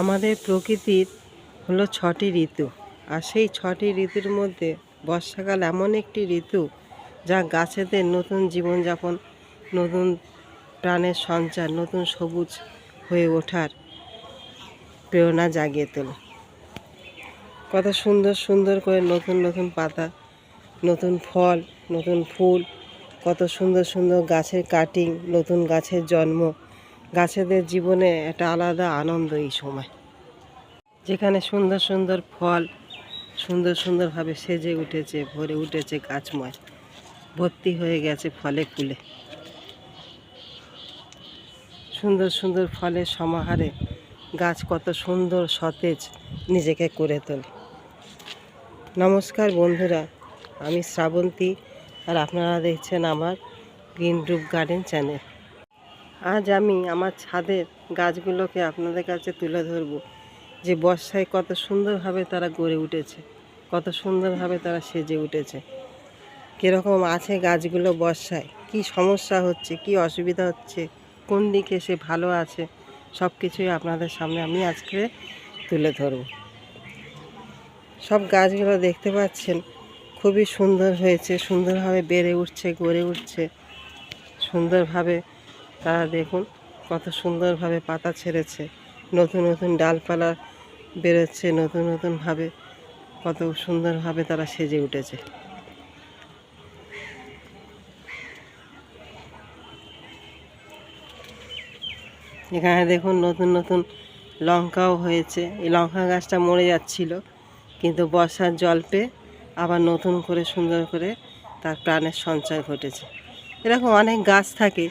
আমাদের প্রকৃতির হলো ছটি ঋতু। আর সেই ছটি ঋতুর মধ্যে বর্ষাকাল এমন একটি ঋতু যা গাছেদের নতুন জীবনযাপন, নতুন প্রাণের সঞ্চার, নতুন সবুজ হয়ে ওঠার প্রেরণা জাগিয়ে তোলে। কত সুন্দর সুন্দর করে নতুন নতুন পাতা, নতুন ফল, নতুন ফুল, কত সুন্দর সুন্দর গাছের কাটিং নতুন গাছের জন্ম গাছেদের জীবনে একটা আলাদা আনন্দ এই সময়। যেখানে সুন্দর সুন্দর ফল, সুন্দর সুন্দরভাবে সেজে উঠেছে, ভরে উঠেছে গাছময়। ভর্তি হয়ে গেছে ফলে ফুলে। সুন্দর সুন্দর ফলের সমাহারে গাছ কত সুন্দর সতেজ নিজেকে করে তোলে। নমস্কার বন্ধুরা, আমি শ্রাবন্তী আর আপনারা দেখছেন আমার গ্রিন রুপ গার্ডেন চ্যানেল। আজ আমি আমার ছাদের গাছগুলোকে আপনাদের কাছে তুলে ধরবো। যে বর্ষায় কত সুন্দরভাবে তারা গড়ে উঠেছে, কত সুন্দরভাবে তারা সেজে উঠেছে। কীরকম আছে গাছগুলো বর্ষায়? কি সমস্যা হচ্ছে? কি অসুবিধা হচ্ছে? কোন দিকে সে ভালো আছে? সব কিছুই আপনাদের সামনে আমি আজকে তুলে ধরব। সব গাছগুলো দেখতে পাচ্ছেন? খুবই সুন্দর হয়েছে, সুন্দরভাবে বেড়ে উঠছে, গড়ে উঠছে। সুন্দরভাবে তারা দেখুন, কত সুন্দরভাবে পাতা ছেড়েছে। নতুন নতুন ডালপালা বেরোচ্ছে, নতুন নতুনভাবে কত সুন্দরভাবে তারা সেজে উঠেছে। এখানে দেখুন, নতুন নতুন লঙ্কাও হয়েছে। এই লঙ্কা গাছটা মরে যাচ্ছিল, কিন্তু বর্ষার জল পেয়ে আবার নতুন করে সুন্দর করে তার প্রাণের সঞ্চয় ঘটেছে। এরকম অনেক গাছ থাকে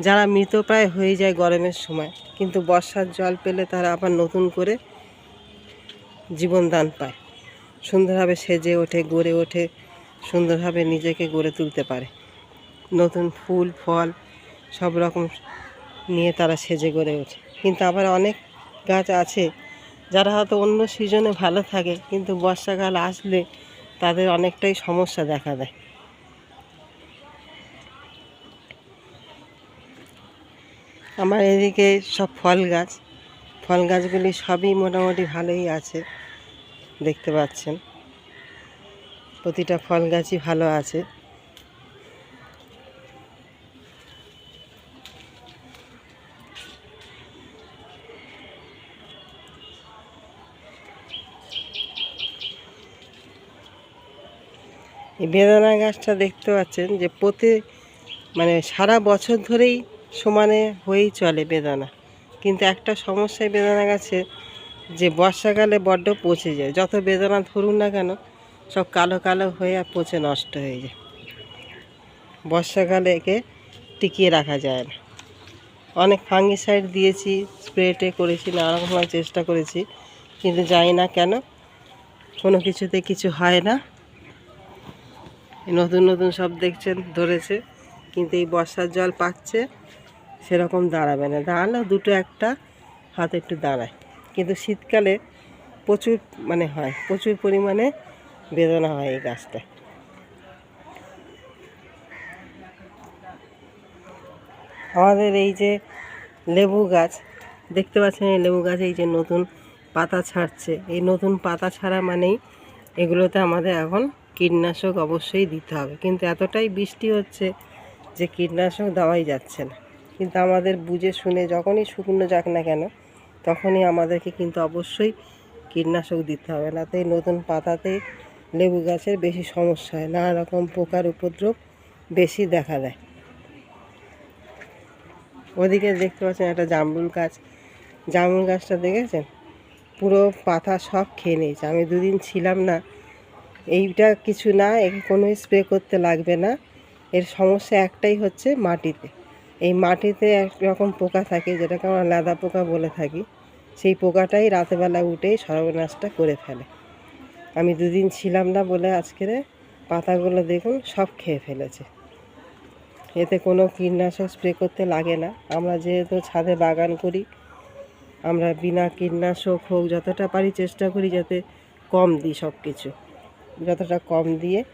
যারা মৃতপ্রায় হয়ে যায় গরমের সময়, কিন্তু বর্ষার জল পেলে তারা আবার নতুন করে জীবনদান পায়। সুন্দরভাবে সেজে ওঠে, গড়ে ওঠে, সুন্দরভাবে নিজেকে গড়ে তুলতে পারে। নতুন ফুল, ফল, সব রকম নিয়ে তারা সেজে গড়ে ওঠে। কিন্তু আবার অনেক গাছ আছে যারা হয়তো অন্য সিজনে ভালো থাকে, কিন্তু বর্ষাকাল আসলে তাদের অনেকটাই সমস্যা দেখা দেয়। আমার এদিকে সব ফল গাছ। ফল গাছগুলি সবই মোটামুটি ভালোই আছে, দেখতে পাচ্ছেন। প্রতিটা ফল গাছই ভালো আছে। এই বেদানা গাছটা দেখতে পাচ্ছেন যে প্রতি মানে সারা বছর ধরেই সমানে হয়েই চলে বেদানা। কিন্তু একটা সমস্যায় বেদানা গাছে যে বর্ষাকালে বড্ড পচে যায়। যত বেদানা ধরুন না কেন, সব কালো কালো হয়ে আর পচে নষ্ট হয়ে যায়। বর্ষাকালে একে টিকিয়ে রাখা যায় না। অনেক ফাঙ্গিসাইড দিয়েছি, স্প্রেটে করেছি নানা রকমের চেষ্টা করেছি, কিন্তু জানি না কেন, কোনো কিছুতে কিছু হয় না। নতুন নতুন সব দেখছেন, ধরেছে, কিন্তু এই বর্ষার জল পাচ্ছে। সেরকম দাঁড়াবে না। দাঁড়ালেও দুটো একটা হাত একটু দাঁড়ায়। কিন্তু শীতকালে প্রচুর মানে হয়, প্রচুর পরিমাণে বেদনা হয় এই গাছটা আমাদের এই যে লেবু গাছ, দেখতে পাচ্ছেন এই লেবু গাছ এই যে নতুন পাতা ছাড়ছে। এই নতুন পাতা ছাড়া মানেই এগুলোতে আমাদের এখন কীটনাশক অবশ্যই দিতে হবে। কিন্তু এতটাই বৃষ্টি হচ্ছে যে কীটনাশক দেওয়াই যাচ্ছে না। কিন্তু আমাদের বুঝে শুনে যখনই শুকনো যাক না কেন, তখনই আমাদেরকে কিন্তু অবশ্যই কীটনাশক দিতে হবে। না তো এই নতুন পাতাতে লেবু গাছের বেশি সমস্যা হয়, নানা রকম পোকার উপদ্রব বেশি দেখা দেয়। ওদিকে দেখতে পাচ্ছেন একটা জামরুল গাছ। জামরুল গাছটা দেখেছেন? পুরো পাতা সব খেয়ে নিয়েছে। আমি দুদিন ছিলাম না, এইটা কিছু না একে কোনো স্প্রে করতে লাগবে না। এর সমস্যা একটাই হচ্ছে মাটিতে। এই মাটিতে এক রকম পোকা থাকে, যেটাকে আমরা লাদা পোকা বলে থাকি, সেই পোকাটাই রাতেবেলা উঠেই সর্বনাশটা করে ফেলে। আমি দুদিন ছিলাম না বলে আজকের পাতাগুলো দেখুন সব খেয়ে ফেলেছে। এতে কোনো কীটনাশক স্প্রে করতে লাগে না। আমরা যেহেতু ছাদে বাগান করি, আমরা বিনা কীটনাশক হোক যতটা পারি চেষ্টা করি যাতে কম দিই সব কিছু যতটা কম দিয়ে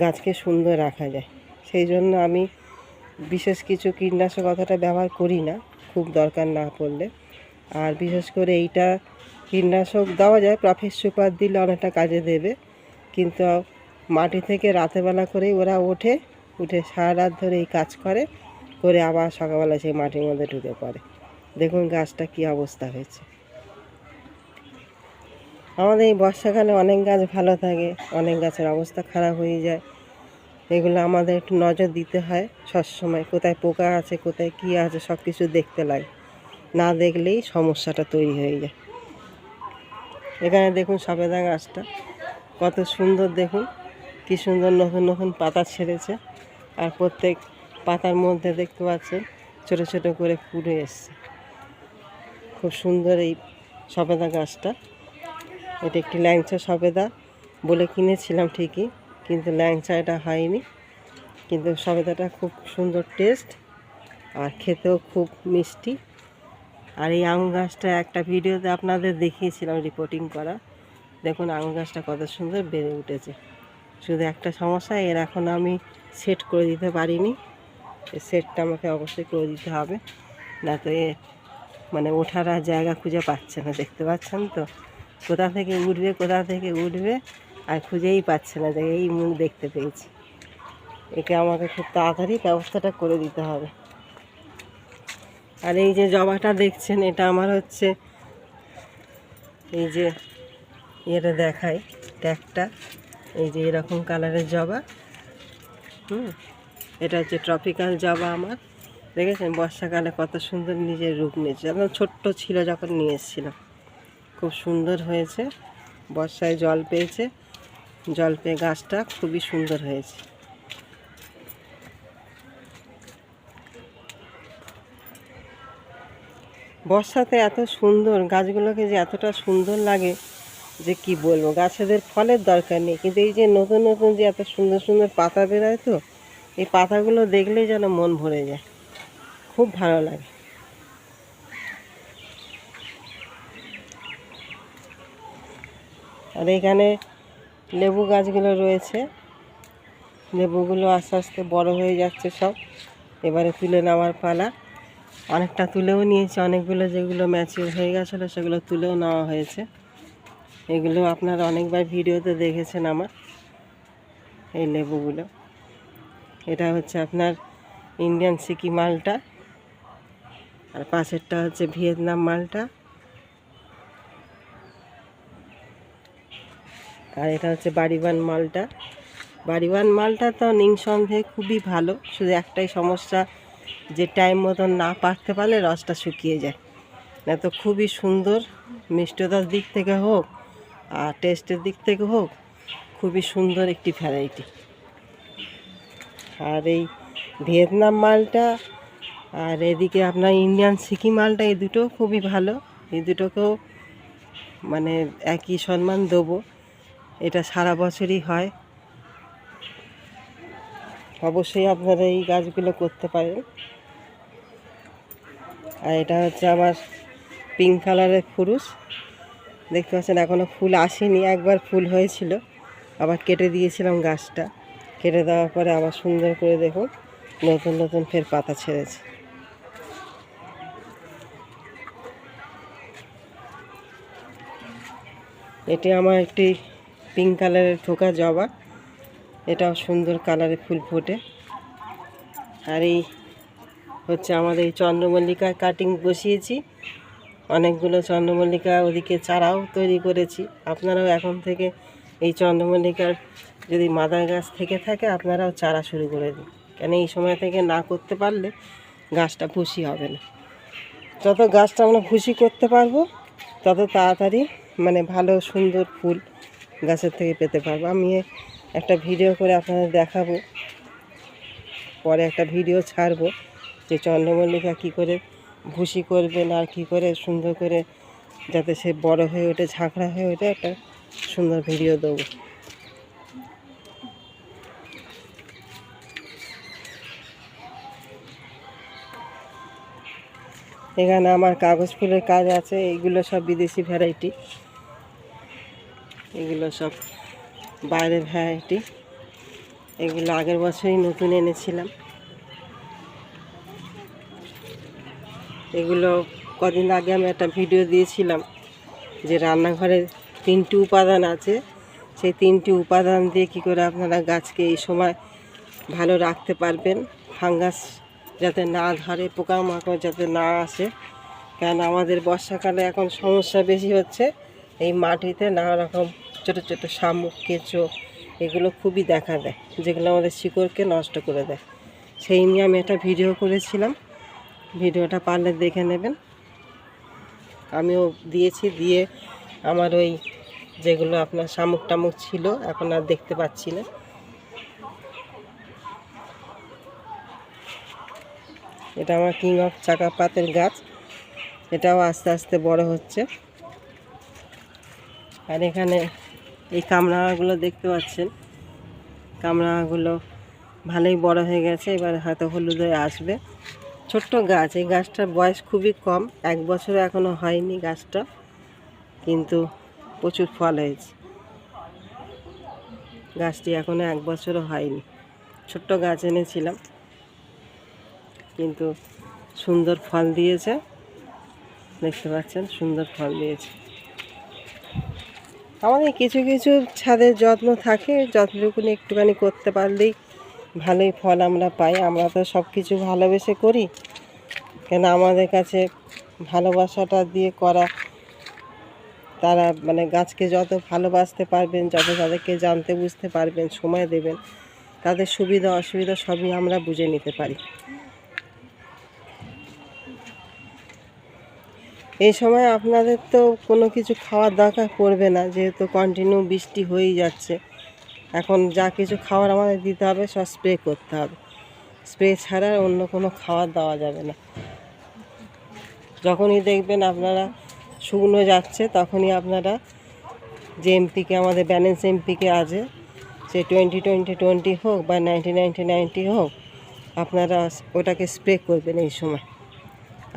গাছকে সুন্দর রাখা যায়। সেই জন্য আমি বিশেষ কিছু কীটনাশক অতটা ব্যবহার করি না, খুব দরকার না পড়লে। আর বিশেষ করে এইটা কীটনাশক দেওয়া যায় প্রফেস সুপার দিলে অনেকটা কাজে দেবে। কিন্তু মাটি থেকে রাতেরবেলা করেই ওরা ওঠে, উঠে সারা রাত ধরে এই কাজ করে করে আবার সকালবেলা সেই মাটির মধ্যে ঢুকে পড়ে। দেখুন গাছটা কি অবস্থা হয়েছে। আমাদের এই বর্ষাকালে অনেক গাছ ভালো থাকে, অনেক গাছের অবস্থা খারাপ হয়ে যায়। এগুলো আমাদের একটু নজর দিতে হয় সবসময়, কোথায় পোকা আছে, কোথায় কী আছে সব কিছু দেখতে লাগে। না দেখলেই সমস্যাটা তৈরি হয়ে যায়। এখানে দেখুন সবেদা গাছটা, কত সুন্দর দেখুন, কি সুন্দর নতুন নতুন পাতা ছেড়েছে। আর প্রত্যেক পাতার মধ্যে দেখতে পাচ্ছেন, ছোট ছোট করে ফুটে এসছে। খুব সুন্দর এই সবেদা গাছটা। এটা একটি ল্যাংচা সবেদা বলে কিনেছিলাম ঠিকই। কিন্তু ল্যাংচা এটা হয়নি। কিন্তু সবেদাটা খুব সুন্দর টেস্ট আর খেতেও খুব মিষ্টি। আর এই আঙুর গাছটা একটা ভিডিওতে আপনাদের দেখিয়েছিলাম রিপোর্টিং করা। দেখুন আঙুর গাছটা কত সুন্দর বেড়ে উঠেছে। শুধু একটা সমস্যা, এর এখন আমি সেট করে দিতে পারিনি। সেটটা আমাকে অবশ্যই করে দিতে হবে। না তো এ মানে ওঠার জায়গা খুঁজে পাচ্ছে না, দেখতে পাচ্ছেন তো? কোথা থেকে উঠবে, কোথা থেকে উঠবে? আর খুঁজেই পাচ্ছে না যে এই মুখ দেখতে পেয়েছি। একে আমাকে খুব তাড়াতাড়ি ব্যবস্থাটা করে দিতে হবে। আর এই যে জবাটা দেখছেন, এটা আমার হচ্ছে, এই যে এটা দেখাই, ট্যাগটা। এই যে এরকম কালারের জবা, হুম? এটা হচ্ছে ট্রপিক্যাল জবা আমার, দেখেছেন? বর্ষাকালে কত সুন্দর নিজের রূপ নিয়েছে। একদম ছোট্ট ছিল যখন নিয়ে এসেছিলাম। খুব সুন্দর হয়েছে, বর্ষায় জল পেয়েছে। জল পেয়ে গাছটা খুবই সুন্দর হয়েছে। বর্ষাতে এত সুন্দর, গাছগুলোকে যে এতটা সুন্দর লাগে যে কি বলব, গাছেদের ফলের দরকার নেই। কিন্তু এই যে নতুন নতুন যে এত সুন্দর সুন্দর পাতা বেরোয় তো, এই পাতাগুলো দেখলেই যেন মন ভরে যায়। খুব ভালো লাগে। আর এখানে লেবু গাছগুলো রয়েছে। লেবুগুলো আস্তে আস্তে বড় হয়ে যাচ্ছে সব। এবারে তুলে নেওয়ার পালা। অনেকটা তুলেও নিয়েছে। অনেকগুলো যেগুলো ম্যাচিউর হয়ে গেছিল, সেগুলো তুলেও নেওয়া হয়েছে। এগুলো আপনারা অনেকবার ভিডিওতে দেখেছেন আমার, এই লেবুগুলো। এটা হচ্ছে আপনার ইন্ডিয়ান সিকি মালটা। আর পাশেরটা হচ্ছে ভিয়েতনাম মালটা। আর এটা হচ্ছে বাড়িবান মালটা। বাড়িবান মালটা তো নিঃসন্দেহে খুবই ভালো, শুধু একটাই সমস্যা যে টাইম মতন না পাকতে পারলে রসটা শুকিয়ে যায়। না তো খুবই সুন্দর, মিষ্টতার দিক থেকে হোক আর টেস্টের দিক থেকে হোক, খুবই সুন্দর একটি ভ্যারাইটি আর এই ভিয়েতনাম মালটা আর এদিকে আপনার ইন্ডিয়ান সিকি মালটা, এই দুটো খুবই ভালো। এই দুটোকেও মানে একই সম্মান দেবো। এটা সারা বছরই হয়। অবশ্যই আপনারা এই গাছগুলো করতে পারেন। আর এটা হচ্ছে আমার পিঙ্ক কালারের ফুরুষ দেখতে পাচ্ছেন এখনও ফুল আসেনি, একবার ফুল হয়েছিল। আবার কেটে দিয়েছিলাম গাছটা। কেটে দেওয়ার পরে আবার সুন্দর করে দেখুন, নতুন নতুন ফের পাতা ছেড়েছে। এটি আমার একটি পিঙ্ক কালারের থোকা জবা। এটাও সুন্দর কালারে ফুল ফোটে। আর এই হচ্ছে আমাদের এই চন্দ্রমল্লিকা কাটিং বসিয়েছি। অনেকগুলো চন্দ্রমল্লিকা ওদিকে চারাও তৈরি করেছি। আপনারাও এখন থেকে এই চন্দ্রমল্লিকার যদি মাদার গাছ থেকে থাকে, আপনারাও চারা শুরু করে দিন। কেন এই সময় থেকে না করতে পারলে গাছটা খুশি হবে না। যত গাছটা আমরা খুশি করতে পারব, তত তাড়াতাড়ি মানে ভালো সুন্দর ফুল গাছের থেকে পেতে পারব। আমি একটা ভিডিও করে আপনাদের দেখাবো। পরে একটা ভিডিও ছাড়বো যে চন্দ্রমল্লিকা কী করে ভুসি করবেন আর কী করে সুন্দর করে যাতে সে বড় হয়ে ওঠে, ঝাঁকড়া হয়ে ওঠে, একটা সুন্দর ভিডিও দেবো। এখানে আমার কাগজ ফুলের কাজ আছে, এইগুলো সব বিদেশি ভ্যারাইটি এগুলো সব বাইরের ভ্যারাইটি এগুলো আগের বছরই নতুন এনেছিলাম। এগুলো কদিন আগে আমি একটা ভিডিও দিয়েছিলাম যে রান্নাঘরে তিনটি উপাদান আছে। সেই তিনটি উপাদান দিয়ে কী করে আপনারা গাছকে এই সময় ভালো রাখতে পারবেন, ফাঙ্গাস যাতে না ধরে, পোকামাকড় যাতে না আসে। কেন আমাদের বর্ষাকালে এখন সমস্যা বেশি হচ্ছে, এই মাটিতে নানা রকম ছোটো ছোটো শামুক, কেঁচো এগুলো খুবই দেখা দেয়, যেগুলো আমাদের শিকড়কে নষ্ট করে দেয়। সেই নিয়ে আমি একটা ভিডিও করেছিলাম। ভিডিওটা পারলে দেখে নেবেন। আমিও দিয়েছি, দিয়ে আমার ওই যেগুলো আপনার শামুক টামুক ছিল, এখন আর দেখতে পাচ্ছি না। এটা আমার কিং অফ চাকা পাতের গাছ। এটাও আস্তে আস্তে বড় হচ্ছে। আর এখানে এই কামরাঙাগুলো দেখতে পাচ্ছেন। কামরাঙাগুলো ভালোই বড় হয়ে গেছে, এবার হয়তো হলুদ হয়ে আসবে। ছোট্ট গাছ, এই গাছটার বয়স খুবই কম, এক বছর এখনও হয়নি গাছটা, কিন্তু প্রচুর ফল হয়েছে। গাছটি এখনও এক বছরও হয়নি। ছোট্ট গাছ এনেছিলাম, কিন্তু সুন্দর ফল দিয়েছে। দেখতে পাচ্ছেন, সুন্দর ফল দিয়েছে। আমাদের কিছু কিছু ছাদের যত্ন থাকে যতটুকুনি একটুখানি করতে পারলেই ভালোই ফল আমরা পাই। আমরা তো সব কিছু ভালোবেসে করি। কেন আমাদের কাছে ভালোবাসাটা দিয়ে করা, তারা মানে গাছকে যত ভালোবাসতে পারবেন, যত তাদেরকে জানতে বুঝতে পারবেন, সময় দেবেন, তাদের সুবিধা অসুবিধা সবই আমরা বুঝে নিতে পারি। এই সময় আপনাদের তো কোনো কিছু খাওয়ার দরকার পড়বে না, যেহেতু কন্টিনিউ বৃষ্টি হয়েই যাচ্ছে। এখন যা কিছু খাবার আমাদের দিতে হবে, সব স্প্রে করতে হবে। স্প্রে ছাড়া অন্য কোনো খাবার দেওয়া যাবে না। যখনই দেখবেন আপনারা শুকনো যাচ্ছে, তখনই আপনারা যে এমপিকে আমাদের ব্যালেন্স এমপিকে আছে, সে টোয়েন্টি টোয়েন্টি টোয়েন্টি হোক বা নাইনটি নাইনটি নাইনটি হোক, আপনারা ওটাকে স্প্রে করবেন এই সময়।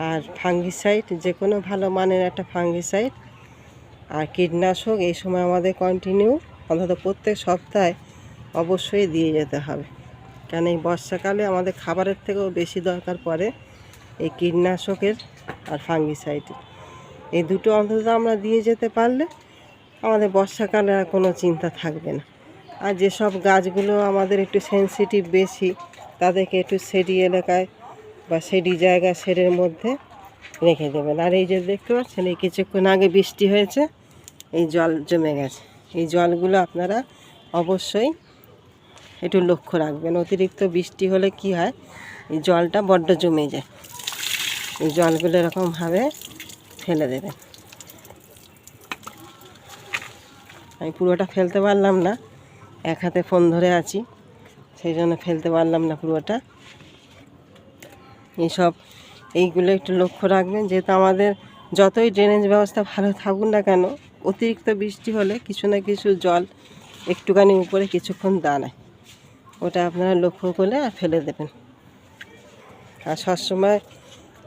আর ফাঙ্গিসাইড যে কোনো ভালো মানের একটা ফাঙ্গিসাইড আর কীটনাশক, এই সময় আমাদের কন্টিনিউ অন্তত প্রত্যেক সপ্তাহে অবশ্যই দিয়ে যেতে হবে। কেন এই বর্ষাকালে আমাদের খাবারের থেকেও বেশি দরকার পড়ে এই কীটনাশকের আর ফাঙ্গিসাইডের এই দুটো অন্তত আমরা দিয়ে যেতে পারলে আমাদের বর্ষাকালে আর কোনো চিন্তা থাকবে না। আর যেসব গাছগুলো আমাদের একটু সেন্সিটিভ বেশি, তাদেরকে একটু সেডি এলাকায় বা সেডি জায়গা শেডের মধ্যে রেখে দেবেন। আর এই যে দেখতে পাচ্ছেন, এই কিছুক্ষণ আগে বৃষ্টি হয়েছে, এই জল জমে গেছে। এই জলগুলো আপনারা অবশ্যই একটু লক্ষ্য রাখবেন। অতিরিক্ত বৃষ্টি হলে কি হয়, এই জলটা বড্ড জমে যায়। এই জলগুলো এরকমভাবে ফেলে দেবেন। আমি পুরোটা ফেলতে পারলাম না, এক হাতে ফোন ধরে আছি, সেই জন্য ফেলতে পারলাম না পুরোটা। এইসব, এইগুলো একটু লক্ষ্য রাখবেন, যেহেতু আমাদের যতই ড্রেনেজ ব্যবস্থা ভালো থাকুক না কেন, অতিরিক্ত বৃষ্টি হলে কিছু না কিছু জল একটুখানি উপরে কিছুক্ষণ দাঁড়ায়। ওটা আপনারা লক্ষ্য করলে আর ফেলে দেবেন। আর সবসময়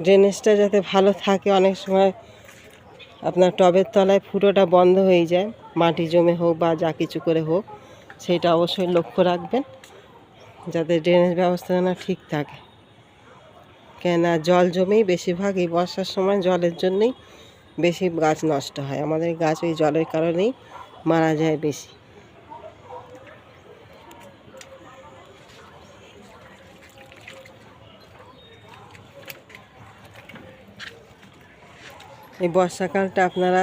ড্রেনেজটা যাতে ভালো থাকে, অনেক সময় আপনার টবের তলায় ফুটোটা বন্ধ হয়ে যায়, মাটি জমে হোক বা যা কিছু করে হোক, সেটা অবশ্যই লক্ষ্য রাখবেন, যাতে ড্রেনেজ ব্যবস্থা যেন ঠিক থাকে। কেননা জল জমেই বেশিরভাগ এই বর্ষার সময় জলের জন্যই বেশি গাছ নষ্ট হয়। আমাদের গাছ ওই জলের কারণেই মারা যায় বেশি। এই বর্ষাকালটা আপনারা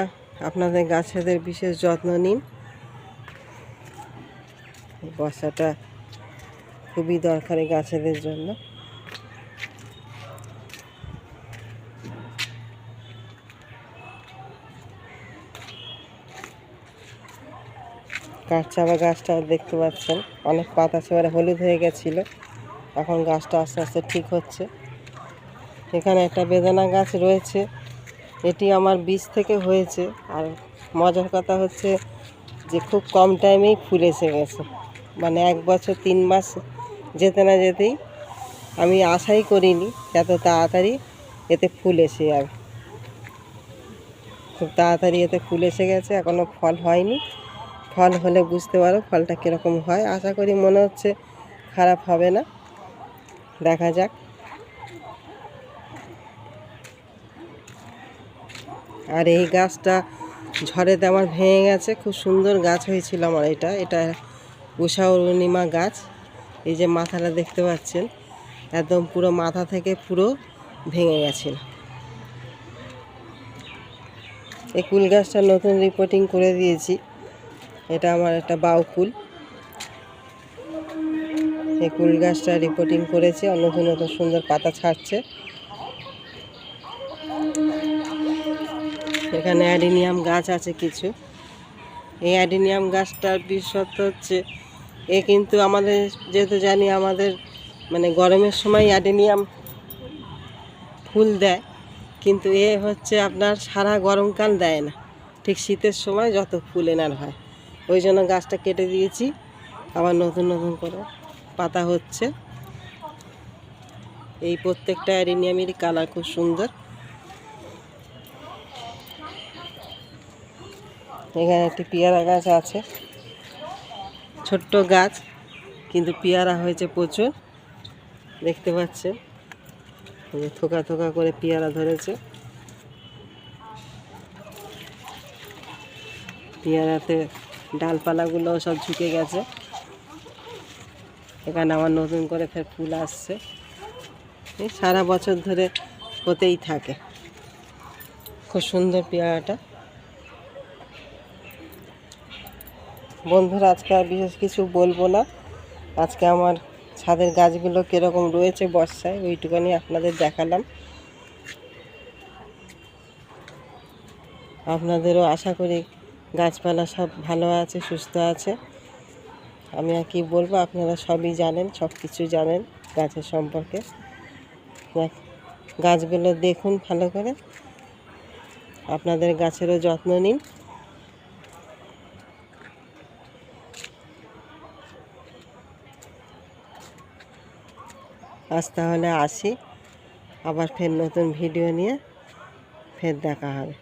আপনাদের গাছেদের বিশেষ যত্ন নিন। বর্ষাটা খুবই দরকারি গাছেদের জন্য। কাঠচাবা গাছটা দেখতে পাচ্ছেন। অনেক পাতা ছেবারে হলুদ হয়ে গেছিল। এখন গাছটা আস্তে আস্তে ঠিক হচ্ছে। এখানে একটা বেদানা গাছ রয়েছে। এটি আমার বীজ থেকে হয়েছে। আর মজার কথা হচ্ছে যে, খুব কম টাইমেই ফুল এসে গেছে। মানে এক বছর, তিন মাস যেতে না যেতেই আমি আশাই করিনি এত তাড়াতাড়ি এতে ফুল এসে যাবে। খুব তাড়াতাড়ি এতে ফুল এসে গেছে এখনও ফল হয়নি। ফল হলে বুঝতে পারো ফলটা কীরকম হয়। আশা করি মনে হচ্ছে খারাপ হবে না। দেখা যাক। আর এই গাছটা ঝড়েতে আমার ভেঙে গেছে। খুব সুন্দর গাছ হয়েছিল আমার এটা। এটা উষা অরুণিমা গাছ। এই যে মাথাটা দেখতে পাচ্ছেন, একদম পুরো মাথা থেকে পুরো ভেঙে গেছিল। এই কুল গাছটা নতুন রিপোর্টিং করে দিয়েছি। এটা আমার একটা বাউ কুল এই কুল গাছটা রিপোর্টিং করেছে নতুন নতুন সুন্দর পাতা ছাড়ছে। এখানে অ্যাডিনিয়াম গাছ আছে কিছু। এই অ্যাডিনিয়াম গাছটার বিশেষত্ব হচ্ছে, এ কিন্তু আমাদের, যেহেতু জানি আমাদের মানে গরমের সময় অ্যাডিনিয়াম ফুল দেয়, কিন্তু এ হচ্ছে আপনার সারা গরমকাল দেয় না। ঠিক শীতের সময় যত ফুল এনার হয়। ওই জন্য গাছটা কেটে দিয়েছি। আবার নতুন নতুন করে পাতা হচ্ছে। এই প্রত্যেকটা অ্যাডিনিয়ামেরই কালার খুব সুন্দর। এখানে একটি পেয়ারা গাছ আছে। ছোট্ট গাছ, কিন্তু পেয়ারা হয়েছে প্রচুর। দেখতে পাচ্ছেন? থোকা থোকা করে পেয়ারা ধরেছে। পেয়ারাতে ডালপালাগুলো সব ঝুঁকে গেছে। এখানে আমার নতুন করে ফের ফুল আসছে। এই সারা বছর ধরে হতেই থাকে। খুব সুন্দর পেয়ারাটা। বন্ধুরা, আজকে আর বিশেষ কিছু বলব না। আজকে আমার ছাদের গাছগুলো কীরকম রয়েছে বর্ষায়, ওইটুকানি আপনাদের দেখালাম। আপনাদেরও আশা করি গাছপালা সব ভালো আছে, সুস্থ আছে। আমি আর কি বলব, আপনারা সবই জানেন, সব কিছু জানেন গাছের সম্পর্কে। গাছগুলো দেখুন ভালো করে। আপনাদের গাছেরও যত্ন নিন। আজ তাহলে আসি। আবার ফের নতুন ভিডিও নিয়ে ফের দেখা হবে।